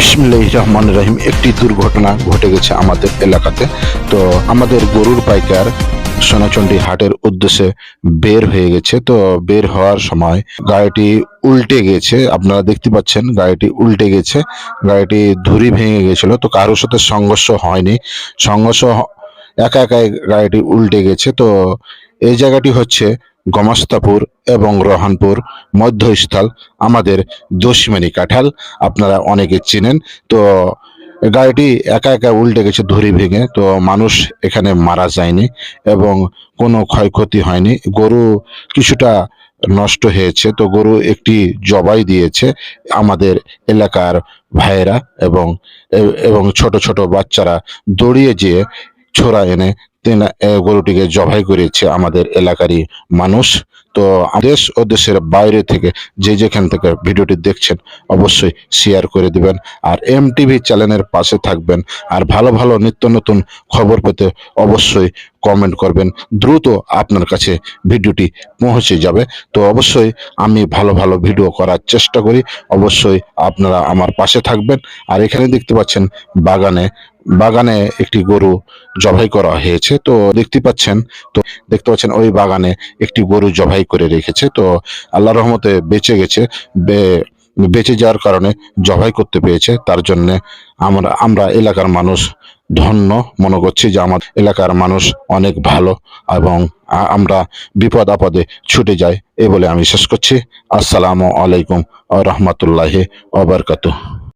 বিসমিল্লাহ রহমান রহিম একটি দুর্ঘটনা ঘটে গেছে আমাদের এলাকাতে। তো আমাদের গরুর পাইকার সোনাচন্ডী হাটের উদ্দেশ্যে বের হয়ে গেছে। তো বের হওয়ার সময় গাড়িটি উল্টে গেছে। আপনারা দেখতে পাচ্ছেন, গাড়িটি উল্টে গেছে। গাড়িটি ধুরি ভেঙে গেছিল। তো কারোর সাথে সংঘর্ষ হয়নি। সংঘর্ষ একা একাই গাড়িটি উল্টে গেছে। তো এই জায়গাটি হচ্ছে গমস্তাপুর এবং রহানপুর মধ্যস্থল আমাদের দোষিমানি কাঁঠাল। আপনারা অনেকে চিনেন। তো গাড়িটি একা একা উল্টে গেছে ধুরি ভেঙে। তো মানুষ এখানে মারা যায়নি এবং কোনো ক্ষয়ক্ষতি হয়নি। গরু কিছুটা নষ্ট হয়েছে। তো গরু একটি জবাই দিয়েছে আমাদের এলাকার ভাইয়েরা এবং এবং ছোট ছোট বাচ্চারা দৌড়িয়ে যেয়ে ছোড়া এনে গরুটিকে জবাই করেছে আমাদের এলাকারই মানুষ। তো দেশ ও দেশের বাইরে থেকে যে যেখান থেকে ভিডিওটি দেখছেন, অবশ্যই শেয়ার করে দিবেন। আর এম টিভি চ্যানেলের পাশে থাকবেন। আর ভালো ভালো নিত্য নতুন খবর পেতে অবশ্যই কমেন্ট করবেন। দ্রুত আপনার কাছে ভিডিওটি পৌঁছে যাবে। তো অবশ্যই আমি ভালো ভালো ভিডিও করার চেষ্টা করি। অবশ্যই আপনারা আমার পাশে থাকবেন। আর এখানে দেখতে পাচ্ছেন বাগানে বাগানে একটি গরু জবাই করা হয়েছে। তো দেখতে পাচ্ছেন, তো দেখতে পাচ্ছেন ওই বাগানে একটি গরু জবাই করে রেখেছে। তো আল্লাহ রহমতে বেঁচে গেছে বেঁচে যাওয়ার কারণে জবাই করতে পেরেছে। তার জন্য আমরা আমরা এলাকার মানুষ ধন্য মনে করছি যে আমার এলাকার মানুষ অনেক ভালো এবং আমরা বিপদ আপদে ছুটে যাই। এই বলে আমি শেষ করছি। আসসালামু আলাইকুম রহমতুল্লাহি ওবরকাতুহ